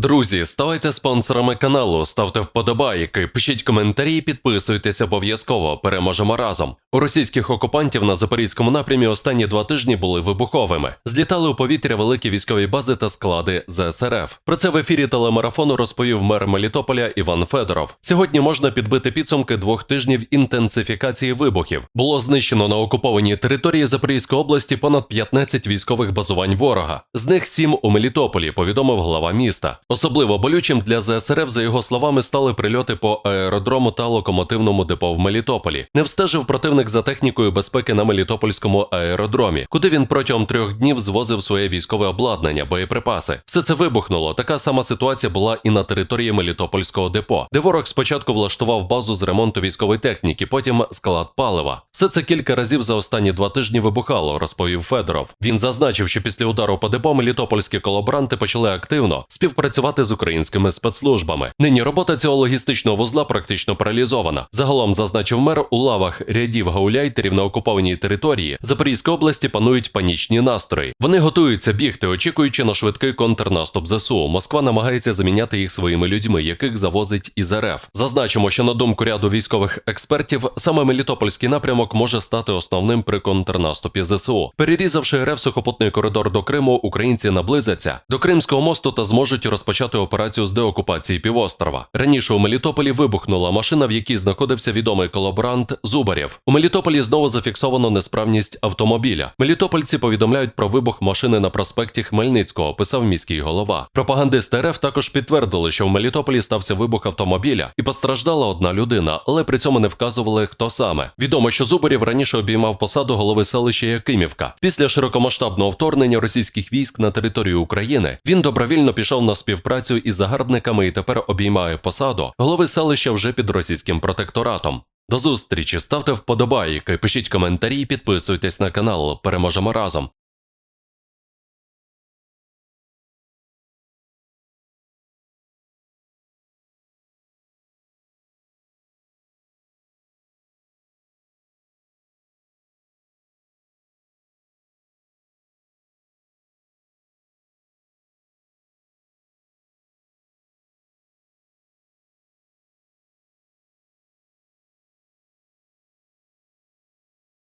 Друзі, ставайте спонсорами каналу, ставте вподобайки, пишіть коментарі, підписуйтесь обов'язково. Переможемо разом. У російських окупантів на запорізькому напрямі останні два тижні були вибуховими. Злітали у повітря великі військові бази та склади ЗСРФ. Про це в ефірі телемарафону розповів мер Мелітополя Іван Федоров. Сьогодні можна підбити підсумки двох тижнів інтенсифікації вибухів. Було знищено на окупованій території Запорізької області понад 15 військових базувань ворога. З них сім у Мелітополі, повідомив глава міста. Особливо болючим для ЗСРФ, за його словами, стали прильоти по аеродрому та локомотивному депо в Мелітополі. Не встежив противник за технікою безпеки на Мелітопольському аеродромі, куди він протягом трьох днів звозив своє військове обладнання, боєприпаси. Все це вибухнуло. Така сама ситуація була і на території Мелітопольського депо, де ворог спочатку влаштував базу з ремонту військової техніки, потім склад палива. Все це кілька разів за останні два тижні вибухало, розповів Федоров. Він зазначив, що після удару по депо мелітопольські колаборанти почали активно співпрацювати з українськими спецслужбами. Нині робота цього логістичного вузла практично паралізована. Загалом зазначив мер у лавах рядів гауляйтерів на окупованій території Запорізької області панують панічні настрої. Вони готуються бігти, очікуючи на швидкий контрнаступ ЗСУ. Москва намагається заміняти їх своїми людьми, яких завозить із РФ. Зазначимо, що на думку ряду військових експертів, саме Мелітопольський напрямок може стати основним при контрнаступі ЗСУ. Перерізавши РФ сухопутний коридор до Криму, українці наблизяться до Кримського мосту та зможуть розпочати операцію з деокупації півострова. Раніше у Мелітополі вибухнула машина, в якій знаходився відомий колаборант Зубарєв. У Мелітополі знову зафіксовано несправність автомобіля. Мелітопольці повідомляють про вибух машини на проспекті Хмельницького, писав міський голова. Пропагандисти РФ також підтвердили, що в Мелітополі стався вибух автомобіля і постраждала одна людина, але при цьому не вказували, хто саме. Відомо, що Зубарєв раніше обіймав посаду голови селища Якимівка. Після широкомасштабного вторгнення російських військ на територію України він добровільно пішов на співпрацю із загарбниками і тепер обіймає посаду голови селища вже під російським протекторатом. До зустрічі, ставте вподобайки, пишіть коментарі, підписуйтесь на канал. Переможемо разом.